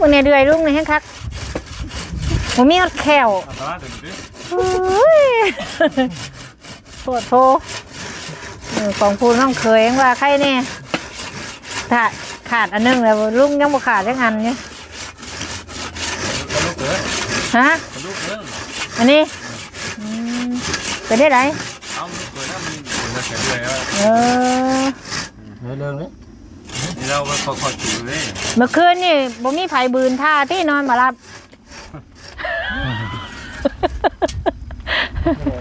มึงเนี่ยเดือยลุงนี่แฮงคักบ่มีฮอดแขวอันตรายถึงดิโอ้ยโทษโทเออของพูน้องเคยยังว่าใครเนี่ยขาดขาดอันหนึงแล้วลุงยังบ่ขาดยังอันเนี่ยกระลูกเกินฮะ กระลูกเกินอันนี้อืมไปได้ไหนเอาลูกเกินนะมันมันจะเสียเลยอะเออ เรื่องนี้นี่ เราก็คอยๆถือเลยเมื่อคืนนี่บ่มีไผบืนท่าที่นอนมารับ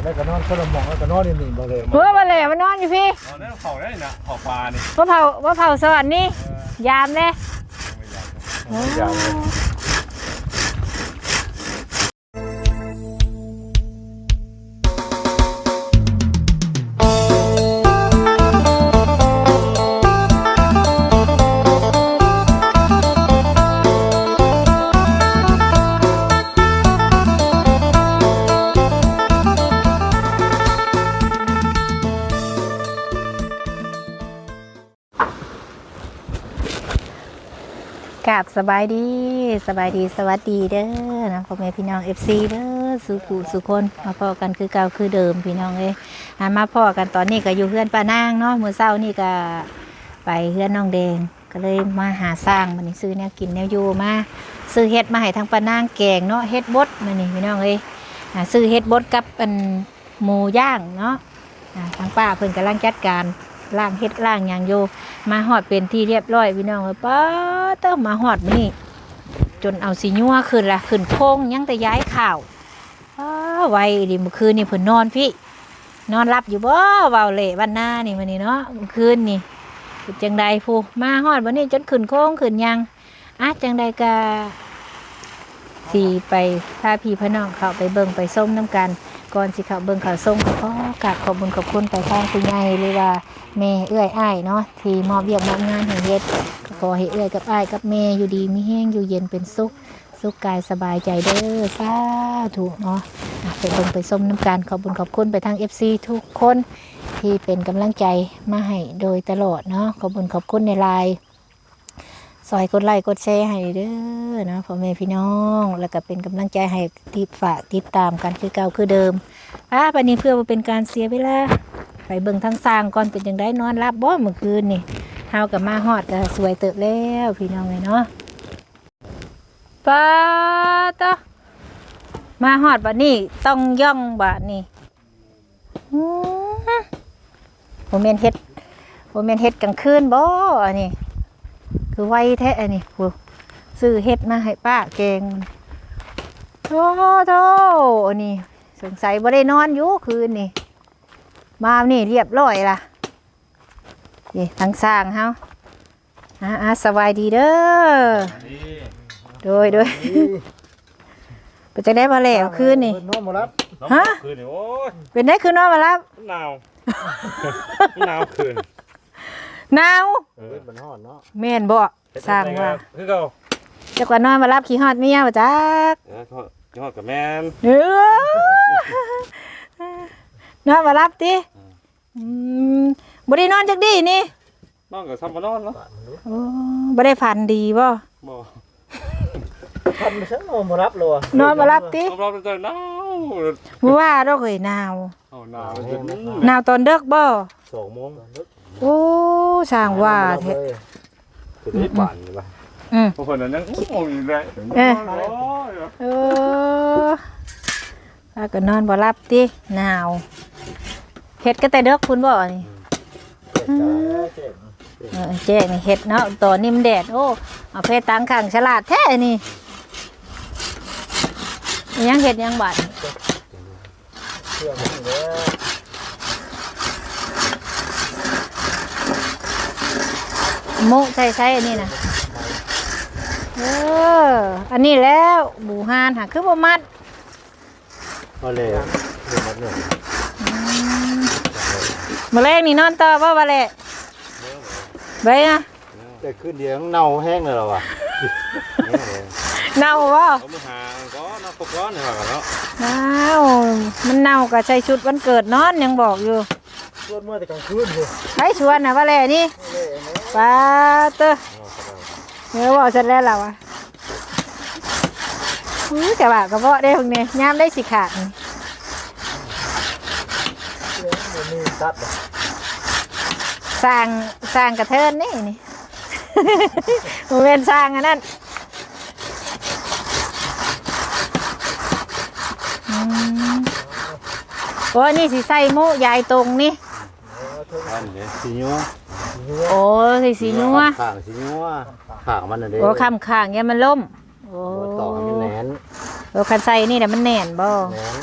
แล้วก็นอนคนละหมองแล้วก็นอนนี่นี่บ่เลยเมื่อมาเลยมานอนอยู่พี่เอาเนี่ยเผาได้นะเผาปลานี่ว่าเผาว่าเผาสวรรค์นี่ยามเลยไม่อยากยาวเลย สบายดีสบายดีสวัสดีเด้อนะพ่อแม่พี่น้องเอฟซีเด้อสุขุสุคนมาพ่อกันคือเก่าคือเดิมพี่น้องเอ้ยอ่ามาพ่อกันตอนนี้ก็อยู่เพื่อนป้านางเนาะมื้อเช้านี่ก็ไปเพื่อนน้องแดงก็เลยมาหาสร้างมันนี้ซื้อแนวกินแนวอยู่มาซื้อเฮ็ดมาให้ทางป้านางแกงเนาะเฮ็ดบดมันนี่พี่น้องเอ้ยซื้อเฮ็ดบดกับอันหมูย่างเนาะทางป้าเพิ่นกำลังจัดการ ล่างเฮ็ดล่างอย่างอยู่มาหอดเป็นที่เรียบร้อยพี่น้องเอ้ยป้าเติมมาหอดนี่จนเอาสีนัวขึ้นละขึ้นโค้งยังแต่ย้ายข่าวป้าไวดิเมื่อคืนนี่เพิ่นนอนพี่ นอนรับอยู่บ่เบาเละวันหน้านี่มื้อนี้เนาะเมื่อคืนนี่จังใดผู้มาหอดวันนี้จนขึ้นโค้งขึ้นยังอะจังใดกะสีไปพาพี่พน้องเขาไปเบิ่งไปส้มน้ำกัน ก่อนสิเข้าเบิ่งเข้าส้มก็ขอกราบขอบุญขอบคุณไปทางคุณยายหรือว่าแม่เอื้อยอ้ายเนาะที่มอบเวียกมอบงานให้เฮ็ดก็ขอให้เอื้อยกับอ้ายกับแม่อยู่ดีมีแห้งอยู่เย็นเป็นสุขสุขกายสบายใจเด้อสาธุเนาะไปเบิ่งไปส้มน้ำกันขอบุญขอบคุณไปทาง FC ทุกคนที่เป็นกำลังใจมาให้โดยตลอดเนาะขอบุญขอบคุณในไลน์ อยกดไลค์กดแชร์ให้เด้อเนาะพ่อแม่พี่น้อง แล้วก็เป็นกำลังใจให้ติดฝากติดตามกันคือเก่าคือเดิมอะบัดนี้เพื่อเป็นการเสียเวลาไปเบิ่งทั้งสร้างก่อนเป็นจังได้นอนรับบ่เมื่อคืนนี่เฮากับมาฮอดก็สวยเติบแล้วพี่น้องเลยเนาะป้าตะมาฮอดบัดนี้ต้องย่องบัดนี้อืมบ่แม่นเฮ็ดบ่แม่นเฮ็ดกลางคืนบ่อันนี้ คือไวแท้อันนี้โหซื้อเฮ็ดมาให้ป้าแกงโธ่โธ่อันนี้สงสัยบ่ได้นอนอยู่คืนนี่มานี่เรียบร้อยละนี่ทั้งสร้างเฮาอ่าอ่าสบายดีเด้อนี่โดยโดยไปจะได้มาแล้วคืนนี่นอนบ่รับฮะคืนนี่โอ้ยเป็นได้คืนนอนมาแล้วหนาวหนาวคืน หนาวเออเฮ็ดมันฮ้อนเนาะแม่นบ่สร้างว่าคือเก่าจักว่านอนมารับขี้ฮอดเมียบ่จักเออทอดทอดกับแม่นเออนอนมารับติอืมบ่ได้นอนจักดีนี่นอนกับซ้ำมานอนเนาะโอ้บ่ได้ฝันดีบ่บ่ทันไม่ใช่นอนบ่รับเลยว่ะนอนมารับติรอบๆจะหนาวบ่ว่าดอกเอ้ยหนาวเอาหนาวจนหนาวตอนเด็กบ่สอง โมงโอ้ช่างว่าแท้คือได้ปั่นเลยป่ะอืมบางคนนั้นยังโอ้ยได้เอ๊ะ โอ้ยเออแล้วก็นอนบ่รับติหนาวเฮ็ดก็แต่เด็กคุณบ่นี่เออแจ้งนี่เฮ็ดเนาะตอนนี้มันแดด โอ้เอาเพตังข้างฉลาดแท้นี่อิหยังเฮ็ดอิหยังบัดนี่เชื่อมันเด้อ มุใส่ใส่อันนี้นะเอออันนี้แล้วบูฮานหาคือบ่มัดมาเลยเดี๋ยวมันเนี่ยมื้อแรกนี่นอนต่อบ่บ่าแลไปนะแต่คืนเดียวเน่าแห้งเลยเหรอวะเน่าบ่เอามาหาก็น่าปกร้อนเนี่ยว่ากันเนาะอ้าวมันเน่าก็ใส่ชุดวันเกิดนอนยังบอกอยู่ ชวนเมื่อแต่กลางคืนเลยใครชวนนะว่าแลนี่ป้าเตอเดี๋ยวบอกเสร็จแล้วล่ะวะอื้อแต่ว่ากระเพาะได้พวกนี้ยามได้สิขาดนี่มันมีตัดเลยสร้างสร้างกระเทินนี่นี่โมเวนสร้างอันนั้นอืมโอ้ยนี่สิใส่หมูยายตรงนี่ อันนี้สีนัวโอ้สิสีนัวข้างสีนัวข้างมันน่ะเด้โอ้คำข้างเนี่ยมันล่มโอ้ต่อให้มันแหนนโอ้คันใส่นี่แต่ะมันแน่นบ่แหนน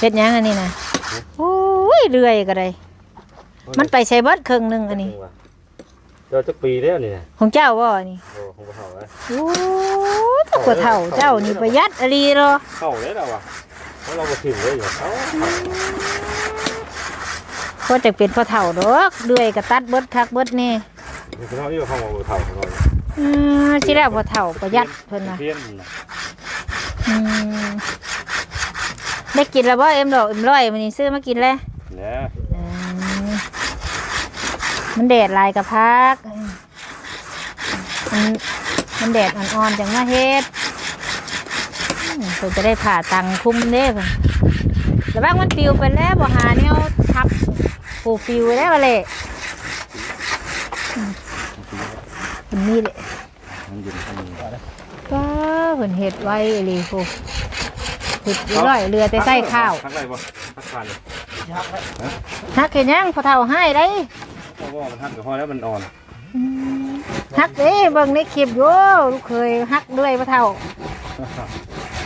เฮ็ดหยังอันนี้นะโอ้ยเรื่อยก็ได้มันไปใช้เบิดครึ่งหนึงอันนี้เจ้าจักปีแล้วนี่นะของเจ้าบ่อันนี้โอ้ของบ่เฒ่าแล้วโอ้ยถ้ากว่าเท่าเจ้านี่ประหยัดอหลีเหรอเข้าแล้วล่ะว่ะ เพราะเราบ่ถิ่มเลยอยู่เขาก็จะเป็นพ่อเฒ่าดอกเรื่อยก็ตัดเบิดคักเบิดนี่คือเขาอยู่ข้างบ่เฒ่าเขาอืมสิแล้วพ่อเฒ่าประหยัดเพิ่นน่ะเพี้ยนน่ะอืมได้กินแล้วบ่เอ็มดอกเอ็มร้อยมื้อนี้ซื้อมากินแล้วเนี่ยอืมมันแดดหลายกับพักมันมันแดดอ่อนๆจังมาเฮ็ดอืม เพิ่นจะได้ผ่าตังคุ้มเด้เพิ่นแล้วบางมันปิวไปแล้วบ่หาแนวทับปูปิวไปแล้วเลยอันนี้แหละมันอยู่ข้างนี้ก็เพิ่นเฮ็ดไว้อีหลีโหเฮ็ดอยู่ร้อยเรือแต่ใส่ข้าวทักได้บ่ทักผ่านเลยยักษ์ไว้ฮักเฮ็ดหยังพอเฒ่าให้ได้เพราะว่ามันทักก็พอแล้วมันอ่อนฮักเด้เบิ่งในคลิปอยู่ลูกเคยฮักด้วยพอเฒ่า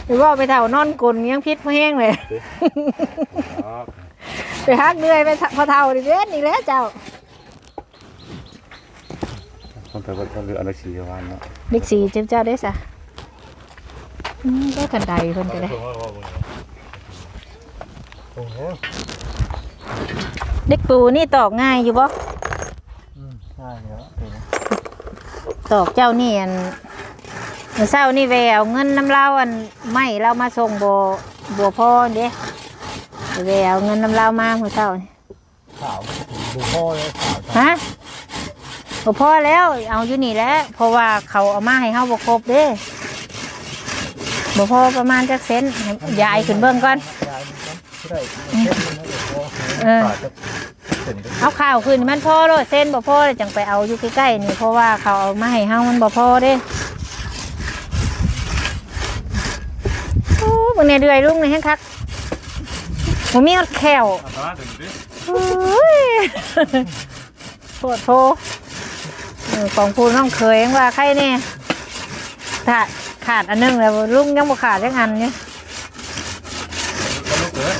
หรือว่าไปเฒ่านอนกลนยังพิษบ่แห้งเลยอ๋อไปฮักเรื่อยไปพอเฒ่าดิเด้นี่แหละเจ้าคนไปบ่เรืออะไรสีวันเนาะบิ๊กซีเจ้าเจ้าได้ซะอืมก็กันไดเพิ่นก็ได้โอ้โหเด็กปูนี่ตอกง่ายอยู่บ่อืมง่ายแล้วเดี๋ยวนะตอกเจ้านี่อัน เมื่อเช้านี่แววเงินน้ำเล่าอันไม่เรามาส่งบ่บ่พอเด้แววเงินน้ำเล่ามาเมื่อเช้านี่ขาวดูพ่อเลยขาวฮะบ่พอแล้วเอาอยู่นี่แหล้วเพราะว่าเขาเอามาให้เฮาบ่ครบเด้บ่พอประมาณจักเซนให้ยายขึ้นเบิ่งก่อน ยายมันก็ได้เส้นมันนะเดี๋ยวพ่อเออขาดจะเส้นไปเอาข้าวขึ้นมันพอโลดเส้นบ่พอเลยจังไปเอาอยู่ใกล้ๆนี่เพราะว่าเขาเอามาให้เฮามันบ่พอเด้โอ้ มึงเนี่ยเดือยลุงนี่แฮงคักบ่มีฮอดแขวอัตราถึงดิโอ้ยโพดโพเออของพูน้องเคยยังว่าใครเนี่ยถ้าขาดอันหนึงแล้วลุงยังบ่ขาดยังอันเนี่ยกระลุกเลย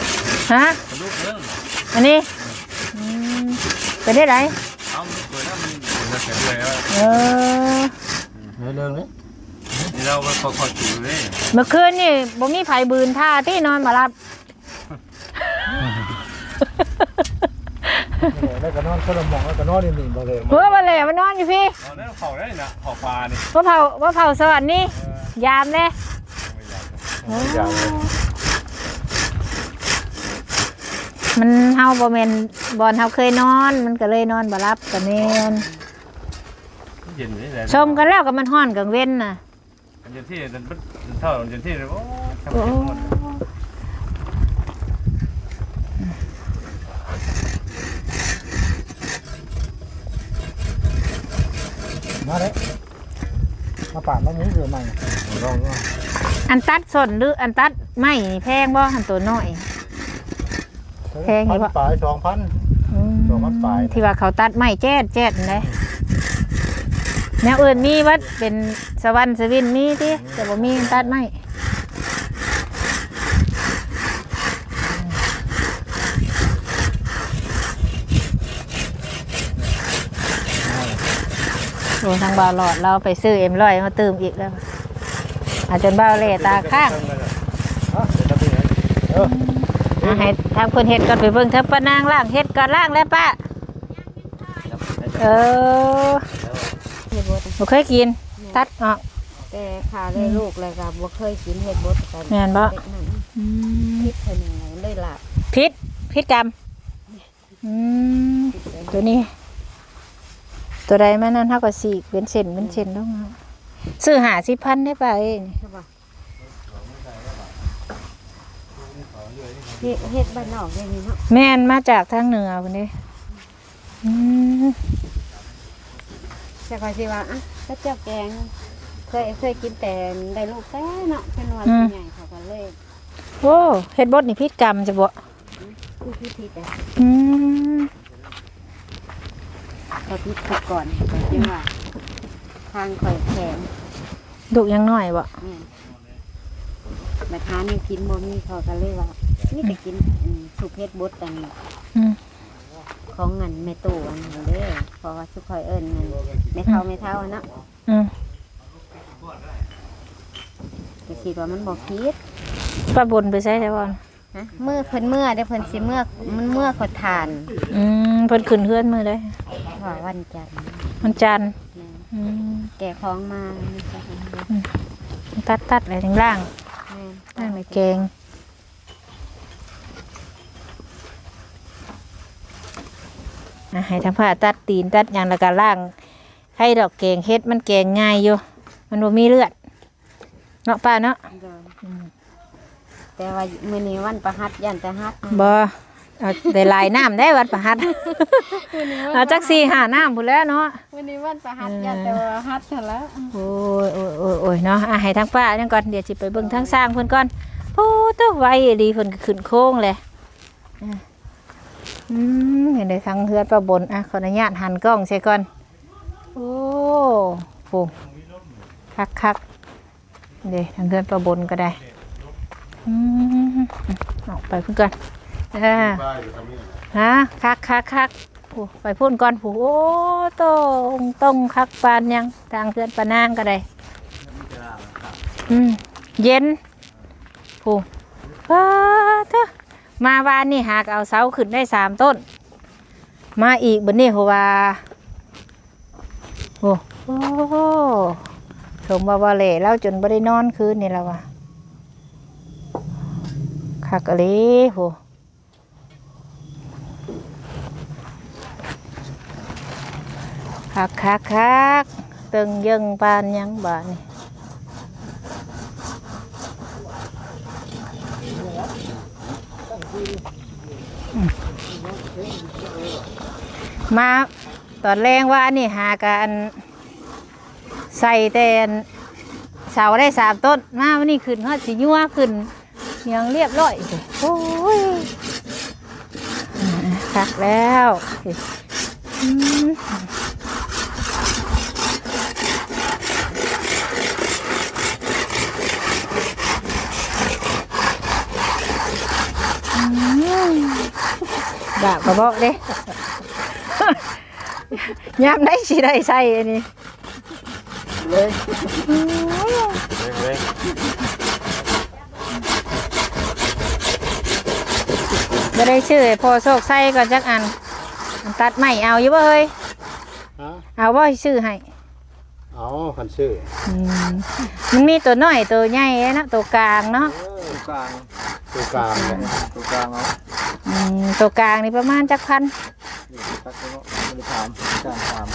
ฮะกระลุกเรื่องอันนี้อืมเป็นได้ไรเอามันเปิดแล้วมันจะแข็งเลยว่าเออเรื่องเรื่องนี้นี่ เราไปคอยๆถือเลยเมื่อคืนนี่บ่มีไผบืนท่าที่นอนมารับ แล้วก็นอนคนละหมองแล้วก็นอนนี่นี่บ่เลยเพื่อมาเลยมานอนอยู่พี่เอาแล้วเผาได้นะเผาปลานี่ว่าเผาว่าเผาสวรรค์นี่ยามเลยไม่อยากเลยมันเฮาบ่แม่นบอนเฮาเคยนอน มันก็เลยนอนบ่รับก็แม่นเย็นนี่แหละชมกันแล้วก็มันฮ้อนกลางเว้นน่ะ เย็นที่มันเท่าเย็นที่เลยโอ้ทำโอ้ไมหมดมาเลยมาปาดมะม่วงเรือใหม่ลองว่าอันตัดสนหรืออันตัดไม้นี่แพงบ่อันตัวน้อย แพงอยู่พันปะ ปลายสองพัน อืมตัวมันปลายที่ว่าเขาตัดไม้แจ๊ดแจ๊ดนั่นแหละ แนวอื่นมีวัดเป็นสวรรค์สวินมีติแต่บ่มีตัดไม้โอ้ทางบ่าวหลอดเราไปซื้อเอ็มร้อยมาเติมอีกแล้วอาจจนบ่าวเล่ตาข้างเดี๋ยวจะไปไหนเอออะให้ทางคนเฮ็ดก่อนไปเบิ่งเถอะป้านางล่างเฮ็ดก่อนล่างแล้วป้าเออ ฮ็ดบดบ่เคยกิน ตัดออก แต่ขาเลยลูกเลยก็บ่เคยกินเฮ็ดบดกันแม่นบ่ เด็กนั่นพิษเท่านึงแล้วเลยหลับพิษพิษกรรมอืมพิษเลยตัวนี้ ตัวใดมานั่นเท่ากับสี่เป็นเซนเป็นเซนต้องเอาซื้อหาสิพันได้ไปใช่ปะเฮ็ดเฮ็ดบ้านนอกอย่างนี้เนาะแม่นมาจากทางเหนือคนนี้อืม แต่ก็สิว่าอะก็เจ้าแกง เคยเคยกินแต่ได้ลูกแต่เนาะเป็นวันใหญ่เขาก็เลยโอ้เฮ็ดบดนี่พิษกรรมจะบ่ผู้พิธีแต่อืมก็พิธีก่อนก็คิดว่า ทางข่อยแข็งดุยังน้อยบ่แม่นราคานี่กินบ่มีเขาก็เลยว่านี่แต่กินอืมสุกเฮ็ดบดอันอืม ของเงินแม่ตู่อันนั้นเด้อเพราะว่าสุกข่อยเอิ้นเงินแม่เฒ่าแม่เฒ่าอะเนาะอืมก็คิดว่ามันบ่คิดป้าบนไปใช้ได้บ่ฮะเมื่อเพิ่นเมื่อเดี๋ยวเพิ่นสิเมื่อมันเมื่อขอทานอืมเพิ่นขึ้นเฮือนมือได้ว่าวันจันทร์มันจันทร์แม่นอืมแก่ของมานี่จ้ะแม่นตัดตัดอะไรทั้งล่างล่างในแกงอะ ให้ทางผ้าตัดตีนตัดหยังแล้วก็ล่างให้ดอกแกงเฮ็ดมันแกงง่ายอยู่ มันบ่มีเลือดเนาะป้าเนาะเด้ออแต่ว่ามื้อนี้วันประหัสยันแต่หัดบ่เอาได้หลายน้ำได้วัดประหัดเอาจักสี่ห้าน้ำพุ่นแหล้วเนาะวันนี้วันประหัสยันแต่ว่าหัดกันแล้ว โอ้ยโอ้ยโอ้ยโอ้ยเนาะอะให้ทางป้านั่นก่อน เดี๋ยวสิไปเบิ่งทางสร้างเพิ่นก่อนโอ้ตัวไวดีเพิ่นก็ขึ้นโค้งเลยอะ อืมเห็นได้ทางเฮือนประบนอะขออนุญาตหันกล้องใส่ก่อน โอ้โหคักคักเดี๋ยวทางเฮือนประบนก็ได้อืมออกไปเพิ่นก่อนอ่าฮะคักคักคักโอ้ไปพูดก่อนผู้โอ้ตรงตรงคักปานยังทางเพื่อนปานางก็ได้อืมเย็นผู้ว้าเถอะ มาวานนี่หากเอาเสาขึ้นได้สามต้น มาอีกบนนี้หัวาโอ้โอ้สมว่าวาเล่แล้วจนไม่ได้นอนคืนนี่แล้ววะคักอะไรโหคักคักคักตึงยังปานยังบาดนี่ มาตอนแรงว่านี่หากันใส่แต่เสาได้สามต้นมาวันนี้ขึ้นฮอดสียัวขึ้นยังเรียบร้อยโอ้ยคักแล้ว ดาบกระบอกเด้ยามได้สิได้ใส่อันนี้เลยเว้ยไม่ได้ชื่อให้พอโชคใส่ก่อนจักอันอันตัดไม่เอาอยู่บ่เฮ้ยฮะเอาบ่ชื่อให้เอาคันชื่ออืมมันมีตัวน้อยตัวใหญ่นะตัวกลางเนาะตัวกลางตัวกลางตัวกลางเอา อืมตัวกลางนี่ประมาณจักพันนี่ตักเนาะไม่ได้ถามจานถาม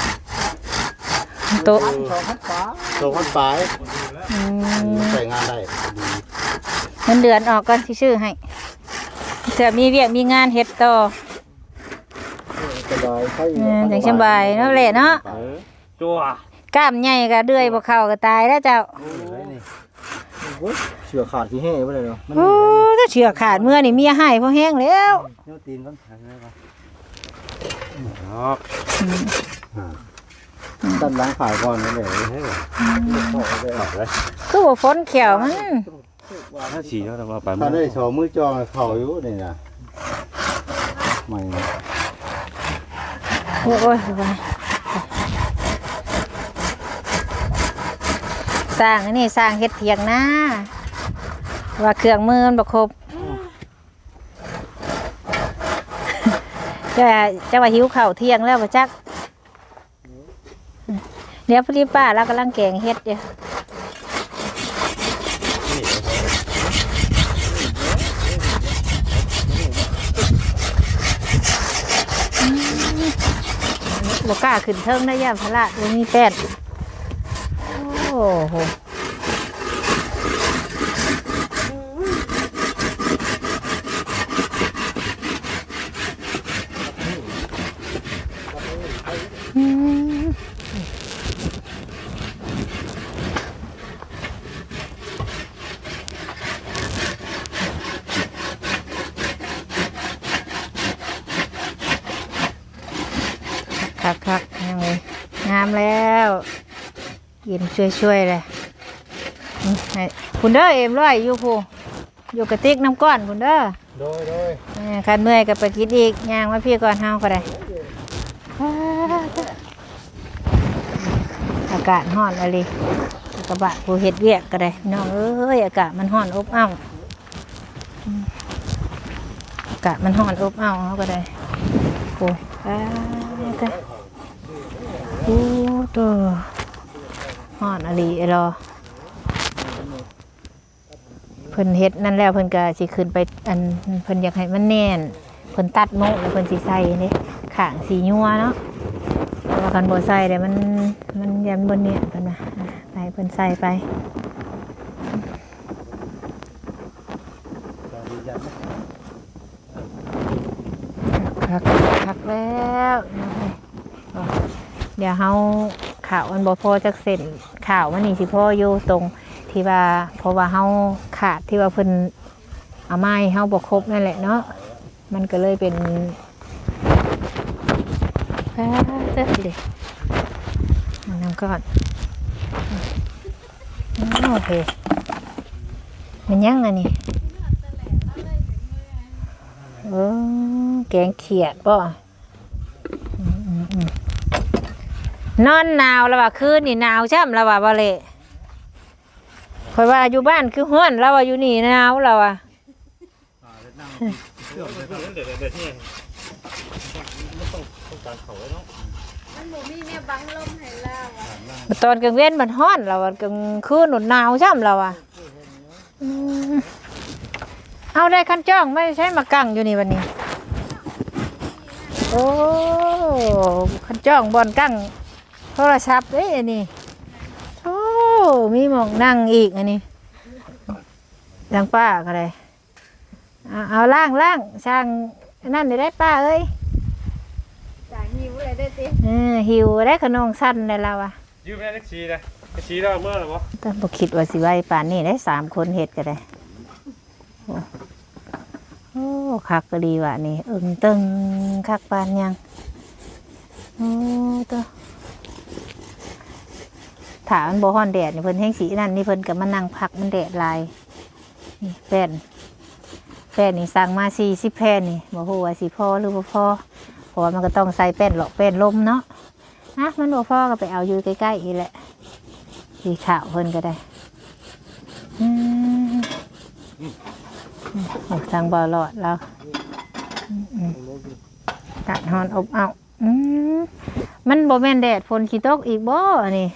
ตัวสองพันฟ้าสองพันฟ้าอืมใส่งานได้ดีเงินเดือนออกก่อนที่ชื่อให้เสือมีเวียกมีงานเฮ็ดต่อสบายใช่เออจังสบายเนาะแหละเนาะเออจั่วกล้ามใหญ่ก็เดือยบ่เข้าก็ตายแล้วเจ้าเชือขาดที่แห่ไปเลยเนาะมันโอ้ถ้าเชือกขาดเมื่อนี่เมียให้พอแห้งแล้วเนื้อตีนมันแข็งเลยปะเนาะตันล้างขายก่อนนั่นแหละให้หรอขอได้เอาเลยคือว่าฝนเขียวมันถ้าฉี่เขาจะมาไปถ้าได้ชอมือจองเขาอยู่นี่นะไม่โอ้ยโอ้ยโอ้ยสร้างอันนี้สร้างเฮ็ดเถียงนะ ว่าเครื่องมือมันบ่ครบจะจะว่าหิวข้าวเที่ยงแล้วบ่จักเดี๋ยวพอดีป้าเรากำลังแกงเฮ็ดอยู่บ่กล้าขึ้นเทิงได้ย่าพละบ่มีแป้นโอ้โหอืมคักคักๆยังไงงามแล้ว กินช่วยๆเลยอืมให้คุณเด้อเอ็มร้อยอยู่พูอยู่กระติกน้ำก้อนคุณเด้อโดยโดยเออคันเมื่อยก็ไปกินอีกย่างมาพี่ก่อนเฮาก็ได้ว้าวอากาศร้อนอะไรกระบะผู้เฮ็ดเวียกก็ได้พี่น้องเอ้ยอากาศมันร้อนอบอ้าวอืมอากาศมันร้อนอบอ้าวเฮาก็ได้โอ้ยว้าวก็โอ้ตัว ร้อนอะไรไอ้รอเพิ่นเฮ็ดนั่นแล้วเพิ่นก็สิขึ้นไปอันเพิ่นอยากให้มันแน่นเพิ่นตัดโมกแล้วเพิ่นสิใส่นี่ข้างสียัวเนาะเพราะว่าคันบ่ใส่เดี๋ยวมันมันยันบนเนี่ยเพิ่นว่าอะไปเพิ่นใส่ไปคักคักแล้วเดี๋ยวเฮาข่าวมันบ่พอจักเส้น ข่าวมันนี่สิพ่ออยู่ตรงที่ว่าเพราะว่าเฮาขาดที่ว่าเพิ่นเอาไม้เฮาบ่ครบนั่นแหละเนาะมันก็เลยเป็นอ่าเด้อดิเอาน้ำก่อนโอเคมันยังอันนี้เออแกงเขียดป่ะ นอนหนาวแล้วว่าคืนนี่หนาวช่ำแล้วว่าบ่เละคอยว่าอยู่บ้านคือห้อนแล้วว่าอยู่นี่หนาวแล้วว่าตองต้องการเขาไว้เนาะมันบ่มีแล้วตอนกลางเว้นมันห้อนแล้วว่ากลางคืนหนุนหนาวช่ำแล้วว่าอืมเอาได้คันจ้องไม่ใช่มากั้งอยู่นี่วันนี้ โอ้คันจ้องบอลกั้ง โทรศัพท์เอ้ยอันนี้โอ้มีหมองนั่งอีกอันนี้ทางป้าก็เลยเอาเอาล่างล่างช่างนั่นได้ได้ป้าเอ้ยจ่ายหิวเลยได้อติเออหิวได้ขนมสั้นเลยเราอะยืมแม่แท็กซี่นะแท็กซี่เราเมื่อไหร่วะก็บคิดว่าสิไว้ป่านนี้ได้สามคนเห็ดก็ได้โอ้โอ้คักก็ดีว่ะนี่ อึงตึงคักปานยังโอ้ตัว ถามันบ่ฮ้อนแดดนี่เพิ่นแห้งสีนั่นนี่เพิ่นก็มานั่งพักมันแดดลายนี่แป้นแป้นนี่สั่งมาสี่สิบแผ่นนี่บ่ฮู้ว่าสิพอหรือบ่พอเพราะว่ามันก็ต้องใส่แป้นหลอกแป้นลมเนาะนะมันบ่พอก็ไปเอาอยู่ใกล้ๆอีแหละสีขาวเพิ่นก็ได้อืมออ้ทางบ่อหลอดเราอืมอืมตัดหอนอบเอาอืมมันบ่แม่นแดดฝนขี้ตกอีกบ่อันนี้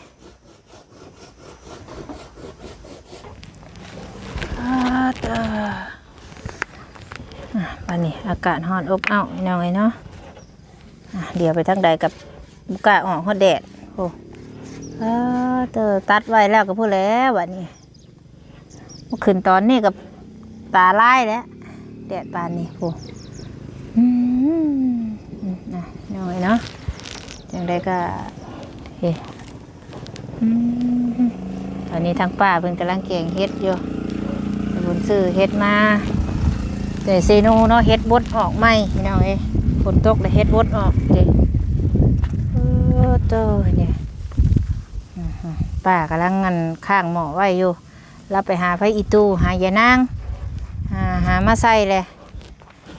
อาเด้อ อะบัดนี้อากาศร้อนอบอ้าวพี่น้องเอ้เนาะะเดี๋ยวไปทางใดกับบุกาออกฮอดแดดโอ้เออเตอตัดไว้แล้วก็พูดแล้ววันนี้เมื่อคืนตอนนี้กับตาไล่แล้วแดดปานนี้พูอืมอืมนะน้อยเนาะจังได้ก็เฮ้อืมตอนนี้ทางป้าเพิ่นกำลังเก่งเฮ็ดอยู่บุญซื้อเฮ็ดมา แต่เซโนเนาะเฮ็ดบดออกไหมพี่น้องเอ้ยฝนตกแล้วเฮ็ดบดออกเด้เออเตอเนี่ยป้ากำลังงันข้างหมอไว้อยู่เราไปหาไฟอีตูหายานางหาหามาใส่เลย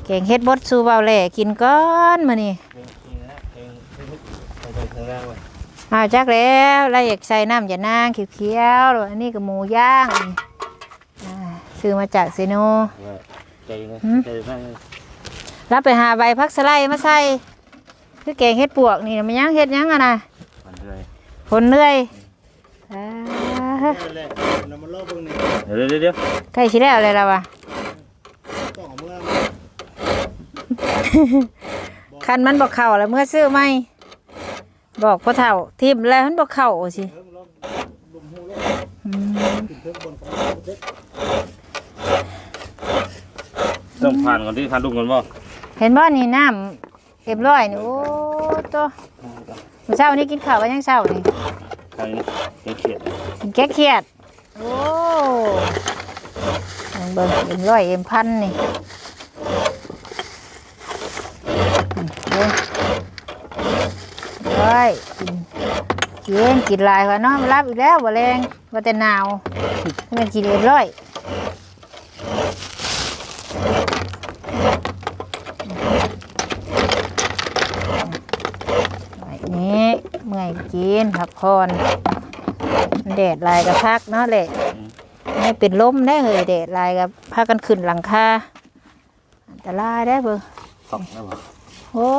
แกงเฮ็ดบดซูเบาแหล่กินก้อนมานี่เพลงนี่นะเพลงเพลงเพลงเพลงแรกเลยเอาจักแล้วเราอยากใส่น้ำยานางเขียวๆแล้วอันนี้ก็หมูย่างอ่าซื้อมาจากเซโน ใจนะใจมากเลยเราไปหาใบพักสะไลมาใส่คือแกงเฮ็ดปวกนี่มันยังเฮ็ดยังอะนะมันเลยผลเลื่อยอ่าแหละนำมาล่อเบิ่งนี่เดี๋ยวเดี๋ยวเดี๋ยวใกล้ชิแล้วเลยเราอะต้องเอาเมื่อคันมันบอกเข่าแล้วเมื่อซื้อไหมบอกพ่อเฒ่าทิมแล้วมันบ่เข้าสิอืม ต้องผ่านก่อนที่ผ่านลุงก่อนบ่เห็นบ่นี่น้ำเรียบร้อยนี่โอ้ตัวมื้อเช้านี้กินข้าวกันยังเช้านี่ใครนี่เขียดกินแกงเขียดโอ้เบิ่งเบิ่งเอ็มร้อยเอ็มพันนี่อืมเบิ่งร้อยกินกินกินหลายกว่าเนาะมารับอีกแล้วบ่แรงว่าแต่หนาวมันกินเอ็มร้อย แบบนี้เมื่อย กินพักผ่อนมันแดดลายกับพักเนาะแหละไม่เป็นลมได้เหยแดดลายกับพากันขึ้นหลังคาอันตรายได้อเบิ่งสองแล้วบ่โอ้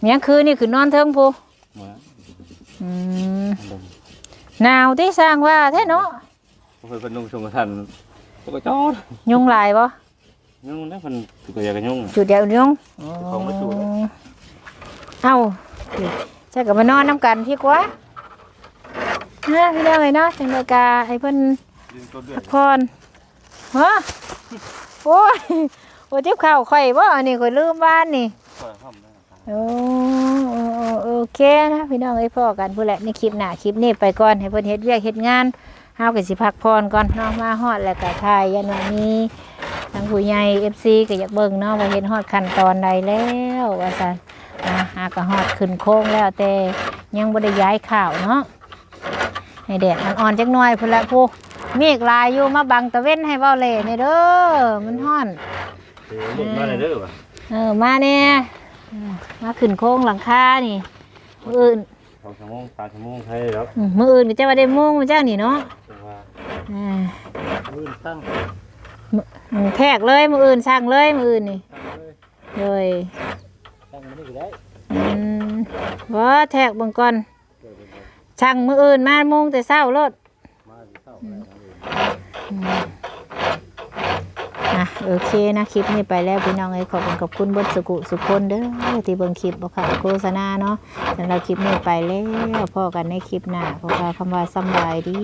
เมียงคืนนี่คือนอนเทิงพูมาอืมหนาวที่สร้างว่าแท้เนาะเพิ่นเพิ่นนุ่งชงกระทันปกจอดยุงลายบ่ยุ่งนะเพิ่นก็อยากจะยุ่งจุดเดียวยุงเขามาจุดเอ้า ใช่กับมานอนน้ำกันพี่กว่านะพี่น้องเลยเนาะจังเลยกาให้เพิ่นยืนพักผ่อนฮะโอ้ยโอ้ยเจ็บเข่าข่อยบ่อันนี้ข่อยลืมบ้านนี่โอ้โอเคนะพี่น้องไอ้พ่อกันผู้แหละในคลิปหน้าคลิปนี้ไปก่อนให้เพิ่นเฮ็ดเวียกเฮ็ดงานเฮาก็สิพักผ่อนก่อนเนาะมาฮอดแล้วก็ถ่ายยานวนมีทางผู้ใหญ่ FC ก็อยากเบิ่งเนาะว่าเฮ็ดฮอดขั้นตอนใดแล้วว่าซั่น นะหาก็ฮอดขึ้นโค้งแล้วแต่ยังบ่ได้ย้ายข่าวเนาะให้แดดอ่อนๆจักหน่อยพุ่นละผู้เมฆลายอยู่มาบังตะเว้นให้เว้าเล่นี่เด้อมันฮ้อนเดี๋ยวหลุดมาเลยเด้อว่ะเออมาเนี่ยเออมาขึ้นโค้งหลังคานี่มืออื่นสองชั่วโมงสามชั่วโมงให้แล้วอืมมืออื่นก็จะว่าได้โมุ่งมาเจ้านี่เนาะจังว่าอ่าลื่นตั้งอืมแทกเลยมืออื่นสั่งเลยมืออื่นนี่เลยตั้ง มันนี่ก็ได้อืมว่าแทกเบังก่อนสั่งมืออื่นมาโมุ่งแต่เศร้ารถมาสิเข้าอืมอะโอเคนะคลิปนี้ไปแล้วพี่น้องเอ้ยขอบคุณขอบคุณเบดสุกุสุคนเด้อที่เบิ่งคลิปบ่ค่ะโฆษณาเนาะสำหรับคลิปนี้ไปแล้วพอกันในคลิปหน้าเพราะว่าคำว่าสำบายดี